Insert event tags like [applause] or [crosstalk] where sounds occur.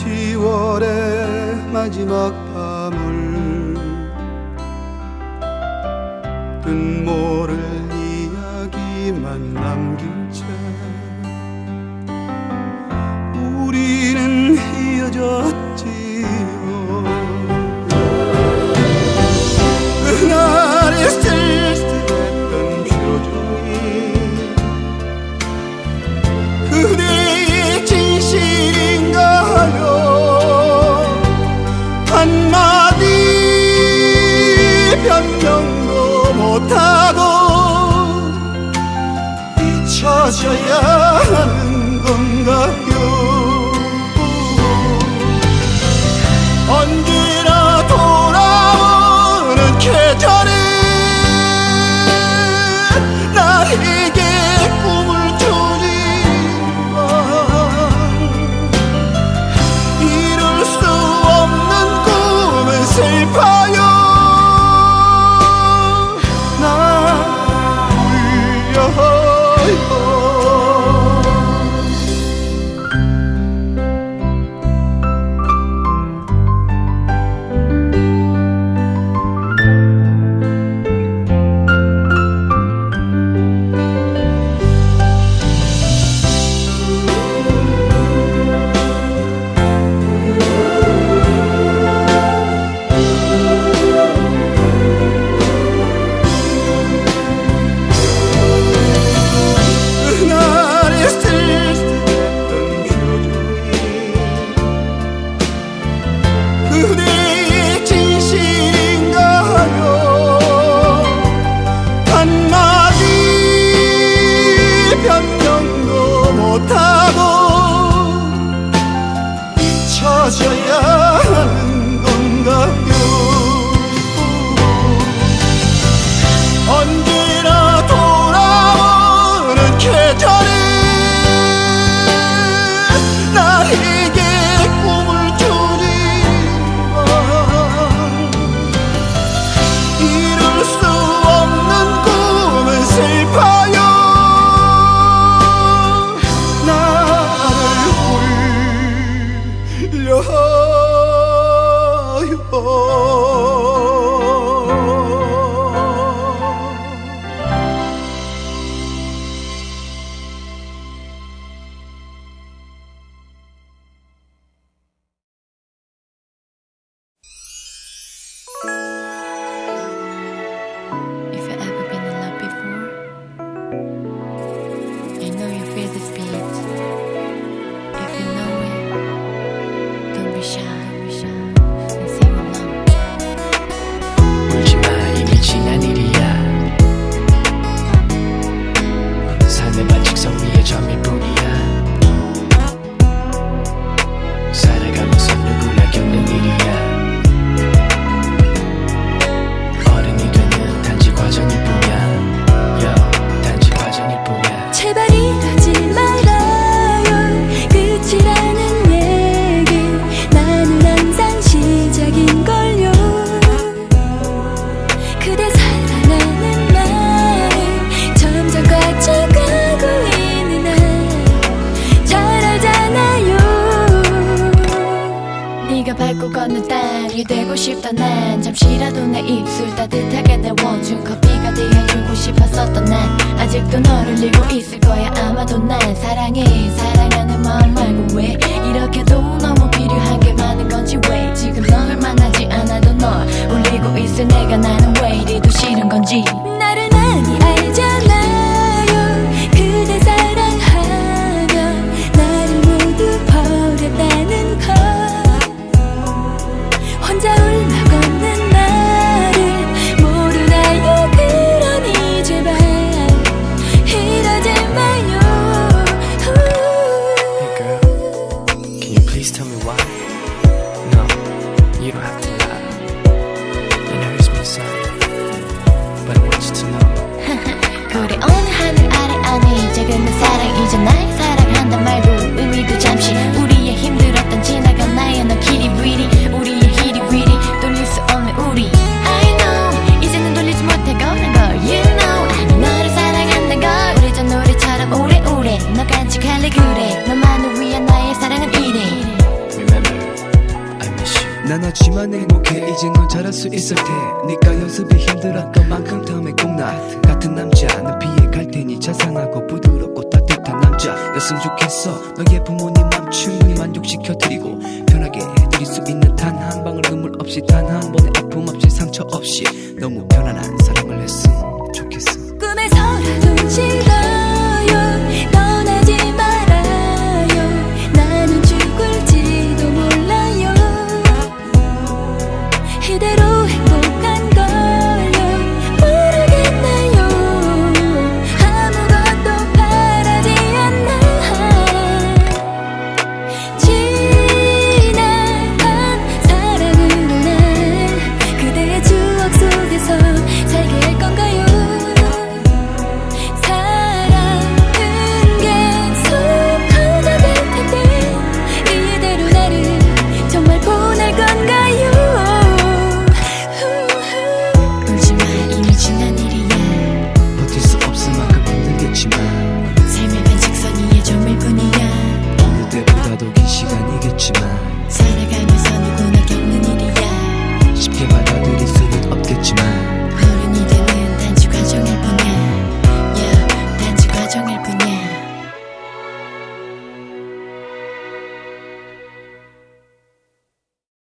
10월의 마지막 밤을 뜬 모를 이야기만 남긴 채 우리는 헤어졌지 그날의 쓸쓸했던 표정이 그대 못하고 잊혀져야 하는 건가요 땅이 되고 싶다. 난 잠시라도 내 입술 따뜻하게 데워준 커피가 되어주고 싶었었던 난 아직도 너를 잃고 있을 거야. 아마도 난 사랑해. 사랑하는 마음 말고 왜 이렇게도 너무 필요한 게 많은 건지 왜 지금 널 만나지 않아도 널 울리고 있을 내가 나는 왜 이리도 싫은 건지 You don't have to lie. It hurts me some, but I want you to know. [laughs] 우리 오늘 하늘 아래 아니 사랑이잖아. 그동안 행복해. 이제 넌 잘할 수 있을 테 니까 연습이 힘들었던 만큼 다음에 꼭 나. 같은 남자 는 피해갈 테니 자상하고 부드럽고 따뜻한 남자였으면 좋겠어. 너의 부모님 맘 충분히 만족시켜드리고 편하게 해드릴 수 있는 단 한 방울 눈물 없이 단 한 번의 아픔 없이 상처 없이 너무 편안한 사랑을 했으면 좋겠어